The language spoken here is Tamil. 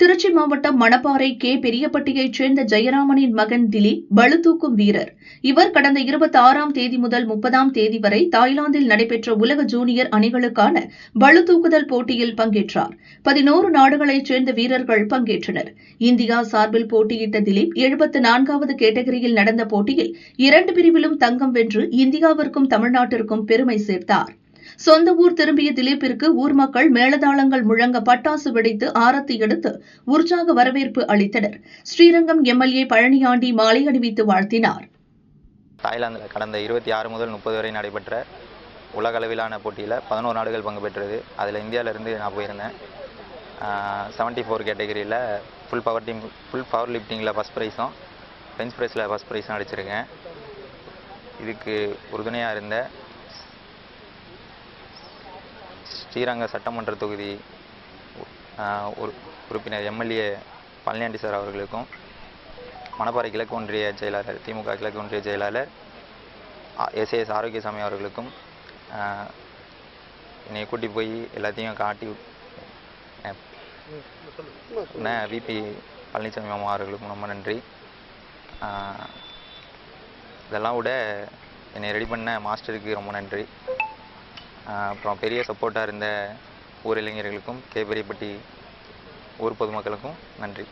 திருச்சி மாவட்டம் மணப்பாறை கே. பெரியப்பட்டியைச் சேர்ந்த ஜெயராமனின் மகன் திலீப் பளுதூக்கும் வீரர். இவர் கடந்த இருபத்தி ஆறாம் தேதி முதல் முப்பதாம் தேதி வரை தாய்லாந்தில் நடைபெற்ற உலக ஜூனியர் அணிகளுக்கான பளுதூக்குதல் போட்டியில் பங்கேற்றார். பதினோரு நாடுகளைச் சேர்ந்த வீரர்கள் பங்கேற்றனர். இந்தியா சார்பில் போட்டியிட்ட திலீப் எழுபத்து நான்காவது கேட்டகரியில் நடந்த போட்டியில் இரண்டு பிரிவிலும் தங்கம் வென்று இந்தியாவிற்கும் தமிழ்நாட்டிற்கும் பெருமை சேர்த்தார். சொந்த ஊர் திரும்பிய திலீப்பிற்கு ஊர் மக்கள் மேளதாளங்கள் முழங்க பட்டாசு வெடித்து ஆரத்தி எடுத்து உற்சாக வரவேற்பு அளித்தனர். ஸ்ரீரங்கம் எம்எல்ஏ பழனியாண்டி மாலை அணிவித்து வாழ்த்தினார். தாய்லாந்தில் கடந்த இருபத்தி ஆறு முதல் முப்பது வரை நடைபெற்ற உலக அளவிலான போட்டியில் பதினோரு நாடுகள் பங்கு பெற்றது. அதில் இந்தியாவிலேருந்து நான் போயிருந்தேன். செவன்ட்டி ஃபோர் கேட்டகரியில் full power team full power லிஃப்டிங்கில் first ப்ரைஸும் பெஞ்ச் ப்ரைஸில் ஃபஸ்ட் ப்ரைஸும் அடிச்சிருக்கேன். இதுக்கு உறுதுணையாக இருந்த ஸ்ரீரங்க சட்டமன்ற தொகுதி உறுப்பினர் எம்எல்ஏ பழனியாண்டி சார் அவர்களுக்கும் மணப்பாறை கிழக்கு ஒன்றிய செயலாளர் திமுக கிழக்கு ஒன்றிய செயலாளர் எஸ்ஏஎஸ் ஆரோக்கியசாமி அவர்களுக்கும் என்னை கூட்டி போய் எல்லாத்தையும் காட்டி விபி பழனிசாமி மாமா அவர்களுக்கும் ரொம்ப நன்றி. இதெல்லாம் விட என்னை ரெடி பண்ண மாஸ்டருக்கு ரொம்ப நன்றி. அப்புறம் பெரிய சப்போர்ட்டாக இருந்த ஊர் இளைஞர்களுக்கும் கே பெரியப்பட்டி ஊர் பொதுமக்களுக்கும் நன்றி.